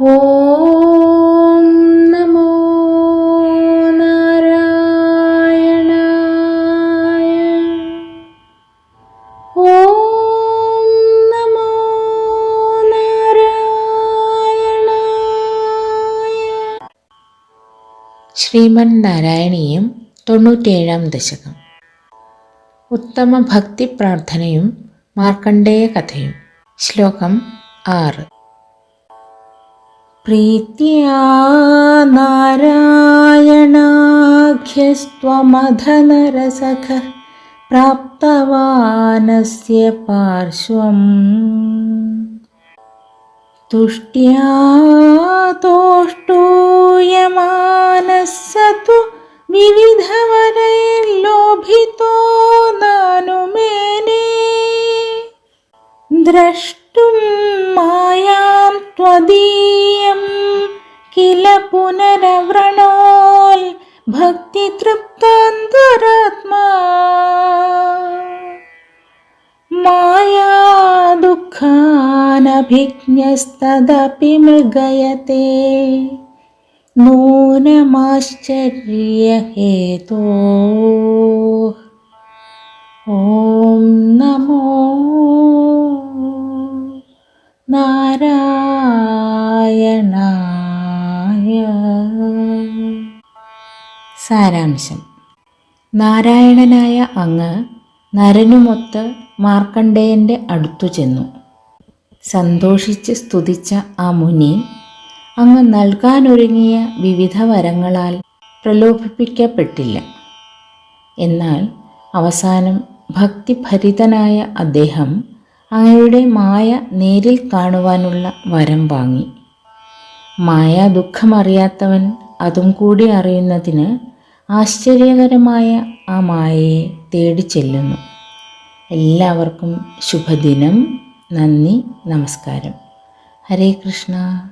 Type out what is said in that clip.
ഓം നമോ നാരായണായ. ഓം നമോ നാരായണായ. ശ്രീമൻ നാരായണീയം തൊണ്ണൂറ്റേഴാം ദശകം. ഉത്തമ ഭക്തി പ്രാർത്ഥനയും മാർക്കണ്ഡേയ കഥയും. ശ്ലോകം ആറ്. प्रीत्या नारायणाख्यस्त्वमधनरसख प्राप्तवानस्य पार्श्वम्। तुष्ट्या तुष्ट्यातोष्टूयमानस तु विविधवरैर्लोभितो नानुमेने द्रष्टुं मायां त्वदी किल पुनरव्रणोल् भक्तितृप्तान्तरात्मा माया दुःखानभिज्ञस्तदपि मृगयते। नूनमाश्चर्यहेतो। ॐ नमो नाराय സാരാംശം. നാരായണനായ അങ്ങ് നരനുമൊത്ത് മാർക്കണ്ഡേയന്റെ അടുത്തു ചെന്നു. സന്തോഷിച്ച് സ്തുതിച്ച ആ മുനി അങ്ങ് നൽകാനൊരുങ്ങിയ വിവിധ വരങ്ങളാൽ പ്രലോഭിപ്പിക്കപ്പെട്ടില്ല. എന്നാൽ അവസാനം ഭക്തിഭരിതനായ അദ്ദേഹം അങ്ങയുടെ മായ നേരിൽ കാണുവാനുള്ള വരം വാങ്ങി. മായ ദുഃഖമറിയാത്തവൻ അതും കൂടി അറിയുന്നതിന് ആശ്ചര്യകരമായ ആ മായയെ തേടി ചെല്ലുന്നു. എല്ലാവർക്കും ശുഭദിനം. നന്ദി. നമസ്കാരം. ഹരേ കൃഷ്ണ.